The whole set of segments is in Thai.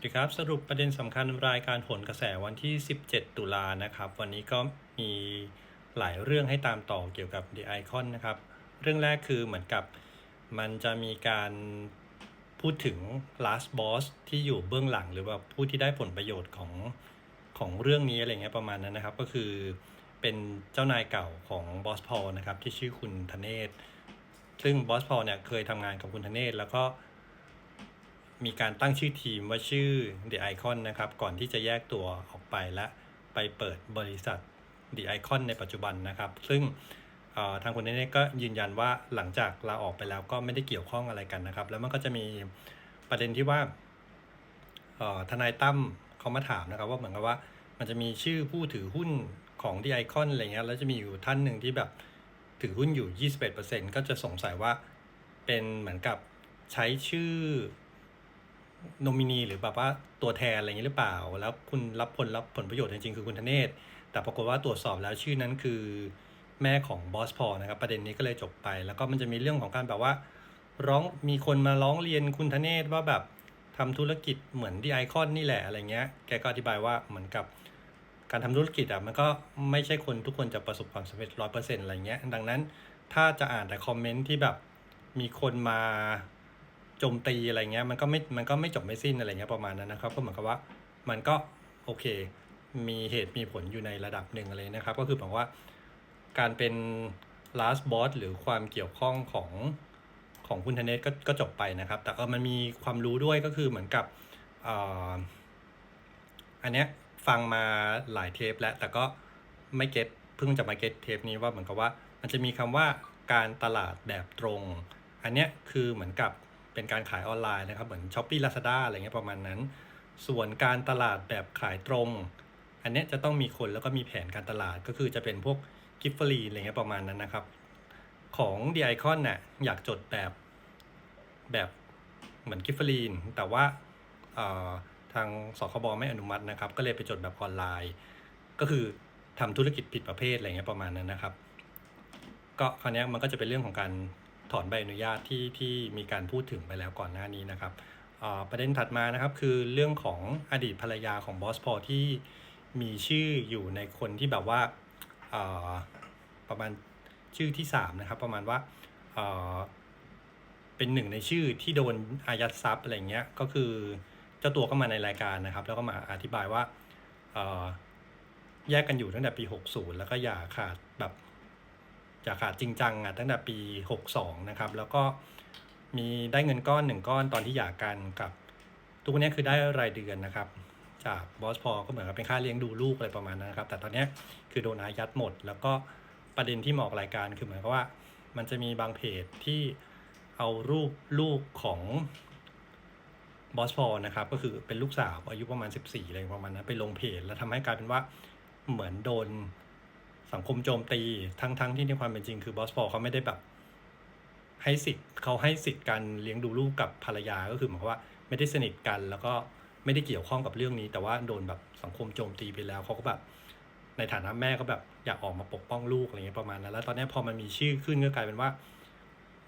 สวัสดีครับสรุปประเด็นสำคัญรายการผลกระแสวันที่ 17 ตุลานะครับ วันนี้ก็มีหลายเรื่องให้ตามต่อเกี่ยวกับ The Icon นะครับ เรื่องแรกคือเหมือนกับมันจะมีการพูดถึง last boss ที่อยู่เบื้องหลัง หรือว่าผู้ที่ได้ผลประโยชน์ของของเรื่องนี้อะไรเงี้ยประมาณนั้นนะครับ ก็คือเป็นเจ้านายเก่าของบอสพอนะครับที่ชื่อคุณธเนศซึ่งบอสพอเนี่ยเคยทำงานกับคุณธเนศแล้วก็ มีการตั้งชื่อทีมว่าชื่อ The Icon นะครับ ก่อนที่จะแยกตัวออกไปและไปเปิดบริษัท The Icon ในปัจจุบันนะครับ ซึ่งทางคุณเนเน่ก็ยืนยันว่าหลังจากลาออกไปแล้วก็ไม่ได้เกี่ยวข้องอะไรกันนะครับ แล้วมันก็จะมีประเด็นที่ว่าทนายตั้มเขามาถามนะครับ ว่าเหมือนกับว่ามันจะมีชื่อผู้ถือหุ้นของ The Icon อะไรเงี้ยแล้วจะมีอยู่ท่านหนึ่งที่แบบถือหุ้นอยู่ 21%ก็จะสงสัยว่าเป็นเหมือนกับใช้ชื่อ โนมินีหรือแบบว่าตัวแทนอะไรอย่างนี้หรือเปล่า แล้วคุณรับผลรับผลประโยชน์จริงๆคือคุณธเนศ แต่ปรากฏว่าตรวจสอบแล้วชื่อนั้นคือแม่ของบอสพอนะครับประเด็นนี้ก็เลยจบไป แล้วก็มันจะมีเรื่องของการแบบว่า ร้องมีคนมาร้องเรียนคุณธเนศว่าแบบทำธุรกิจเหมือนที่ไอคอนนี่แหละอะไรเงี้ย แกก็อธิบายว่าเหมือนกับการทำธุรกิจอะมันก็ไม่ใช่คนทุกคนจะประสบความสำเร็จร้อยเปอร์เซ็นต์อะไรเงี้ย ดังนั้นถ้าจะอ่านแต่คอมเมนต์ที่แบบมีคนมา โจมตีอะไรเงี้ยมันก็ไม่มันก็ไม่จบไม่สิ้นอะไรเงี้ยประมาณนั้นนะครับก็เหมือนกับว่ามันก็โอเค มีเหตุมีผลอยู่ในระดับหนึ่งอะไรนะครับ ก็คือบอกว่าการเป็น last boss หรือความเกี่ยวข้องของของคุณธเนศก็ก็จบไปนะครับ แต่เออมันมีความรู้ด้วยก็คือเหมือนกับอันเนี้ยฟังมาหลายเทปแล้วแต่ก็ไม่เก็ตเพิ่งจะมาเก็ตเทปนี้ว่าเหมือนกับว่า มันจะมีคำว่าการตลาดแบบตรง อันเนี้ยคือเหมือนกับ เป็นการขายออนไลน์นะครับ เหมือน s h อ p e e Lazada อะไรเงี้ยประมาณนั้น ส่วนการตลาดแบบขายตรง อันเนี้ยจะต้องมีคนแล้วก็มีแผนการตลาดก็คือจะเป็นพวกกิฟฟรีอะไรเงี้ยประมาณนั้นนะครับ ของ The Icon น่ะอยากจดแบบแบบเหมือนกิฟฟรีนแต่ว่าเอ่อทางสคบไม่อนุมัตินะครับ ก็เลยไปจดแบบออนไลน์ ก็คือทำธุรกิจผิดประเภทอะไรเงี้ยประมาณนั้นนะครับ ก็คราวนี้มันก็จะเป็นเรื่องของการ ถอนใบอนุญาตที่ที่มีการพูดถึงไปแล้วก่อนหน้านี้นะครับอ่อประเด็นถัดมานะครับคือเรื่องของอดีตภรรยาของบอสพอที่มีชื่ออยู่ในคนที่แบบว่าอ่อประมาณชื่อที่3นะครับประมาณว่าเอ่อเป็นหนึ่งในชื่อที่โดนอายัดทรัพย์อะไรเงี้ยก็คือเจ้าตัวก็มาในรายการนะครับ แล้วก็มาอธิบายว่าอ่อแยกกันอยู่ตั้งแต่ปี 60 แล้วก็อย่าขาดแบบ จะขาดจริงจังอะตั้งแต่ปี 62 นะครับ แล้วก็มีได้เงินก้อนหนึ่งก้อนตอนที่หย่ากันกับ ทุกวันนี้คือได้รายเดือนนะครับ จากบอสพอก็เหมือนกับเป็นค่าเลี้ยงดูลูกอะไรประมาณนั้นครับ แต่ตอนเนี้ยคือโดนอายัดหมด แล้วก็ประเด็นที่หมอกรายการคือเหมือนกับว่า มันจะมีบางเพจที่เอารูปลูกของบอสพอนะครับก็คือเป็นลูกสาวอายุประมาณ 14อะไรประมาณนั้นไปลงเพจแล้วทำให้กลายเป็นว่าเหมือนโดน สังคมโจมตีทั้งๆทที่ในความเป็นจริงคือบอสพอเขาไม่ได้แบบให้สิทธิ์เขาให้สิทธิ์การเลี้ยงดูลูกกับภรรยาก็คือหมายความว่าไม่ได้สนิทกันแล้วก็ไม่ได้เกี่ยวข้องกับเรื่องนี้ แต่ว่าโดนแบบสังคมโจมตีไปแล้วเขาก็แบบในฐานะแม่ก็แบบอยากออกมาปกป้องลูกอะไรเงี้ยประมาณนั้นแล้วตอนนี้พอมันมีชื่อขึ้นก็กลายเป็นว่า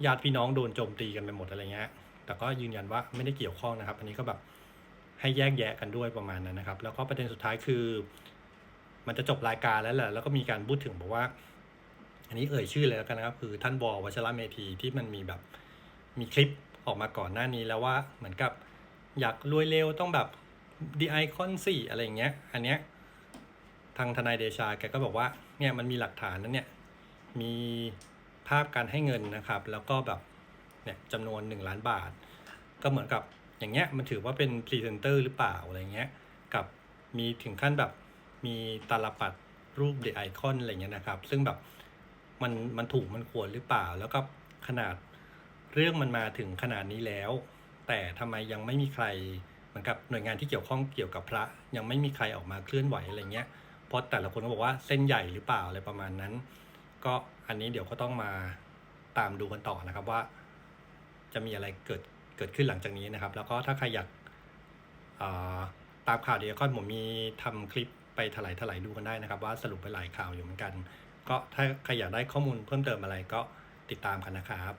ญาติพี่น้องโดนโจมตีกันไปหมดอะไรเงี้ยแต่ก็ยืนยันว่าไม่ได้เกี่ยวข้องนะครับ อันนี้ก็แบบให้แยกแยะกันด้วยประมาณนั้นนะครับ แล้วก็ประเด็นสุดท้ายคือ มันจะจบรายการแล้วแหละแล้วก็มีการพูดถึงบอกว่า อันนี้เอ่ยชื่อเลยแล้วกันนะครับ คือท่านบอวัชระเมธีที่มันมีแบบมีคลิปออกมาก่อนหน้านี้แล้วว่าเหมือนกับอยากรวยเร็วต้องแบบดีไอคอนสี่อะไรอย่างเงี้ย อันเนี้ยทางทนายเดชาแกก็บอกว่าเนี่ยมันมีหลักฐานนั้นเนี่ยมีภาพการให้เงินนะครับ แล้วก็แบบเนี่ยจำนวน 1 ล้านบาท ก็เหมือนกับอย่างเงี้ยมันถือว่าเป็นพรีเซนเตอร์หรือเปล่าอะไรเงี้ยกับมีถึงขั้นแบบ มีตาลปัดรูปเดไอคอนอะไรเงี้ยนะครับ ซึ่งแบบมันมันถูกมันควรหรือเปล่า แล้วก็ขนาดเรื่องมันมาถึงขนาดนี้แล้ว แต่ทำไมยังไม่มีใครเหมือนกับหน่วยงานที่เกี่ยวข้องเกี่ยวกับพระ ยังไม่มีใครออกมาเคลื่อนไหวอะไรเงี้ยเพราะแต่ละคนก็บอกว่าเส้นใหญ่หรือเปล่าอะไรประมาณนั้น ก็อันนี้เดี๋ยวก็ต้องมาตามดูกันต่อนะครับว่า จะมีอะไรเกิดเกิดขึ้นหลังจากนี้นะครับ แล้วก็ถ้าใครอยากาตามข่าวเดียก็ผมมีทำคลิปไปถลายถลายดูกันได้นะครับ ว่าสรุปไปหลายข่าวอยู่เหมือนกัน ก็ถ้าใครอยากได้ข้อมูลเพิ่มเติมอะไรก็ติดตามกันนะครับ